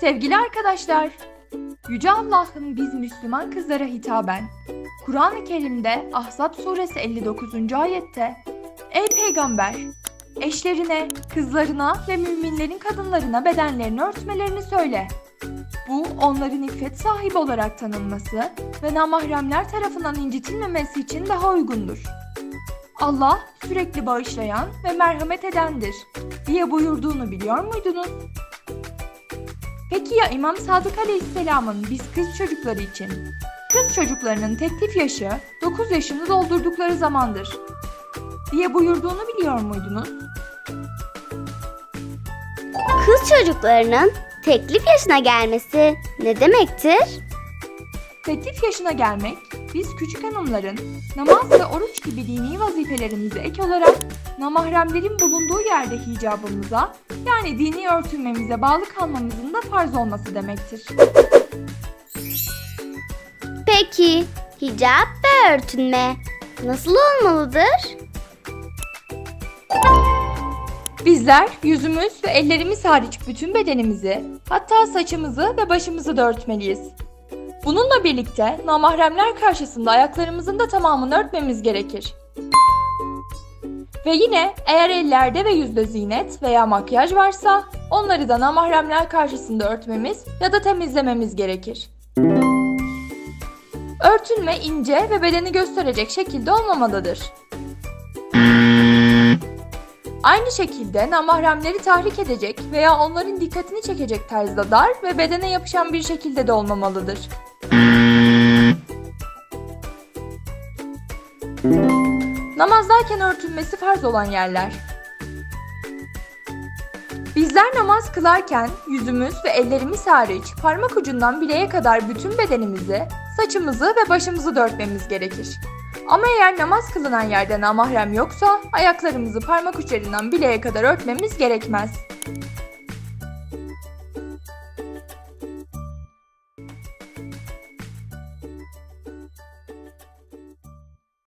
Sevgili arkadaşlar, Yüce Allah'ın biz Müslüman kızlara hitaben, Kur'an-ı Kerim'de Ahzab suresi 59. ayette Ey peygamber! Eşlerine, kızlarına ve müminlerin kadınlarına bedenlerini örtmelerini söyle. Bu onların iffet sahibi olarak tanınması ve namahremler tarafından incitilmemesi için daha uygundur. Allah sürekli bağışlayan ve merhamet edendir diye buyurduğunu biliyor muydunuz? Peki ya İmam Sadık Aleyhisselam'ın biz kız çocukları için? Kız çocuklarının teklif yaşı 9 yaşını doldurdukları zamandır diye buyurduğunu biliyor muydunuz? Kız çocuklarının teklif yaşına gelmesi ne demektir? Teklif yaşına gelmek, biz küçük hanımların namaz ve oruç gibi dini vazifelerimize ek olarak namahremlerin bulunduğu yerde hicabımıza yani dini örtünmemize bağlı kalmamızın da farz olması demektir. Peki hicap ve örtünme nasıl olmalıdır? Bizler yüzümüz ve ellerimiz hariç bütün bedenimizi, hatta saçımızı ve başımızı da örtmeliyiz. Bununla birlikte namahremler karşısında ayaklarımızın da tamamını örtmemiz gerekir. Ve yine eğer ellerde ve yüzde zinet veya makyaj varsa onları da namahremler karşısında örtmemiz ya da temizlememiz gerekir. Örtünme ince ve bedeni gösterecek şekilde olmamalıdır. Aynı şekilde namahremleri tahrik edecek veya onların dikkatini çekecek tarzda dar ve bedene yapışan bir şekilde de olmamalıdır. Namazdayken örtülmesi farz olan yerler. Bizler namaz kılarken yüzümüz ve ellerimiz hariç parmak ucundan bileğe kadar bütün bedenimizi, saçımızı ve başımızı da gerekir. Ama eğer namaz kılınan yerde namahrem yoksa ayaklarımızı parmak uçlarından bileğe kadar örtmemiz gerekmez.